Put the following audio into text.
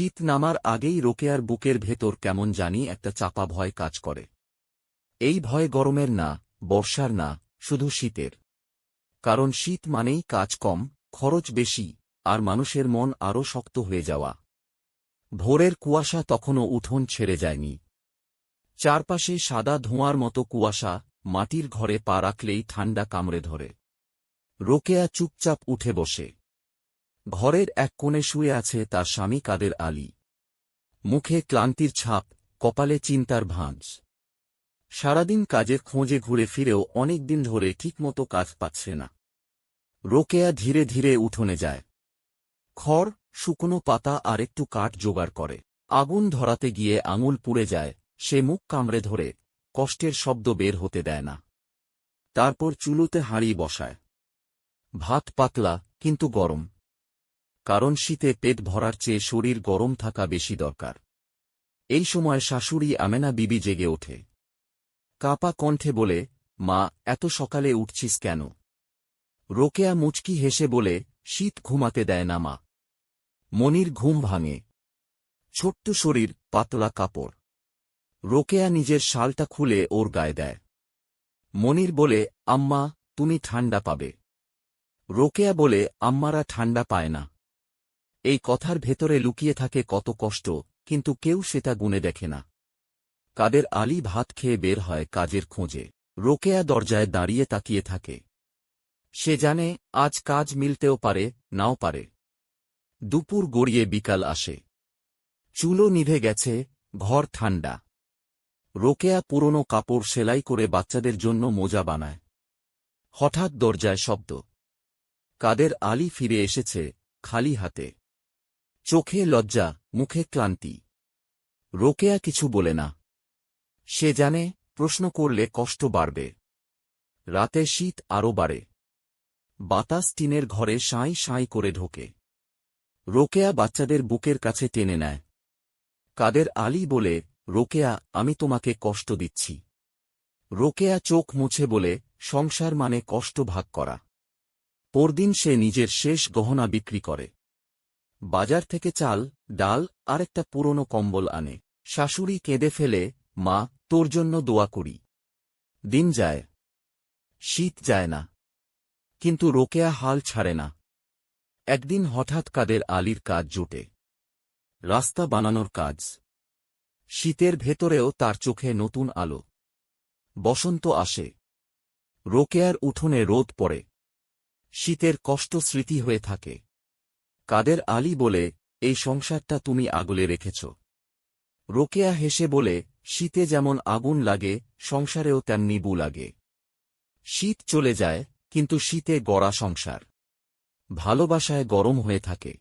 শীত নামার আগেই রোকেয়ার বুকের ভেতর কেমন জানি একটা চাপা ভয় কাজ করে। এই ভয় গরমের না, বর্ষার না, শুধু শীতের। কারণ শীত মানেই কাজ কম, খরচ বেশি, আর মানুষের মন আরও শক্ত হয়ে যাওয়া। ভোরের কুয়াশা তখনও উঠোন ছেড়ে যায়নি। চারপাশে সাদা ধোঁয়ার মতো কুয়াশা, মাটির ঘরে পা রাখলেই ঠান্ডা কামড়ে ধরে। রোকেয়া চুপচাপ উঠে বসে। ঘরের এক কোণে শুয়ে আছে তার স্বামী কাদের আলী। মুখে ক্লান্তির ছাপ, কপালে চিন্তার ভাঁজ। সারাদিন কাজের খোঁজে ঘুরে ফিরেও অনেক দিন ধরে ঠিকমতো কাজ পাচ্ছে না। রোকেয়া ধীরে ধীরে উঠোনে যায়। খড়, শুকনো পাতা আর একটু কাঠ জোগাড় করে। আগুন ধরাতে গিয়ে আঙুল পুড়ে যায়, সে মুখ কামড়ে ধরে, কষ্টের শব্দ বের হতে দেয় না। তারপর চুলুতে হাঁড়ি বসায়। ভাত পাতলা, কিন্তু গরম। কারণ শীতে পেট ভরার চেয়ে শরীর গরম থাকা বেশি দরকার। এই সময় শাশুড়ি আমেনা বিবি জেগে ওঠে। কাপা কণ্ঠে বলে, মা, এত সকালে উঠছিস কেন? রোকেয়া মুচকি হেসে বলে, শীত ঘুমাতে দেয় না মা। মনির ঘুম ভাঙে। ছোট্ট শরীর, পাতলা কাপড়। রোকেয়া নিজের শালটা খুলে ওর গায়ে দেয়। মনির বলে, আম্মা, তুমি ঠান্ডা পাবে। রোকেয়া বলে, আম্মারা ঠান্ডা পায় না। এই কথার ভেতরে লুকিয়ে থাকে কত কষ্ট, কিন্তু কেউ সেটা গুনে দেখে না। কাদের আলী ভাত খেয়ে বের হয় কাজের খোঁজে, রোকেয়া দরজায় দাঁড়িয়ে তাকিয়ে থাকে। সে জানে, আজ কাজ মিলতেও পারে, নাও পারে। দুপুর গড়িয়ে বিকাল আসে। চুলো নিভে গেছে, ঘর ঠান্ডা। রোকেয়া পুরনো কাপড় সেলাই করে বাচ্চাদের জন্য মোজা বানায়। হঠাৎ দরজায় শব্দ। কাদের আলী ফিরে এসেছে, খালি হাতে। চোখে লজ্জা, মুখে ক্লান্তি। রোকেয়া কিছু বলে না। সে জানে, প্রশ্ন করলে কষ্ট বাড়বে। রাতে শীত আরও বাড়ে। বাতাস টিনের ঘরে সাঁই সাঁই করে ঢোকে। রোকেয়া বাচ্চাদের বুকের কাছে টেনে নেয়। কাদের আলী বলে, রোকেয়া, আমি তোমাকে কষ্ট দিচ্ছি। রোকেয়া চোখ মুছে বলে, সংসার মানে কষ্ট ভাগ করা। পরদিন সে নিজের শেষ গহনা বিক্রি করে। বাজার থেকে চাল, ডাল আর একটা পুরনো কম্বল আনে। শাশুড়ি কেঁদে ফেলে, মা, তোর জন্য দোয়া করি। দিন যায়। শীত যায় না। কিন্তু রোকেয়া হাল ছাড়ে না। একদিন হঠাৎ কাদের আলীর কাজ জোটে। রাস্তা বানানোর কাজ। শীতের ভেতরেও তার চোখে নতুন আলো। বসন্ত আসে। রোকেয়ার উঠোনে রোদ পড়ে। শীতের কষ্ট স্মৃতি হয়ে থাকে। কাদের আলী বলে, এই সংসারটা তুমি আগলে রেখেছ। রোকেয়া হেসে বলে, শীতে যেমন আগুন লাগে, সংসারেও তেমনি নিবু লাগে। শীত চলে যায়, কিন্তু শীতে গড়া সংসার। ভালোবাসায় গরম হয়ে থাকে।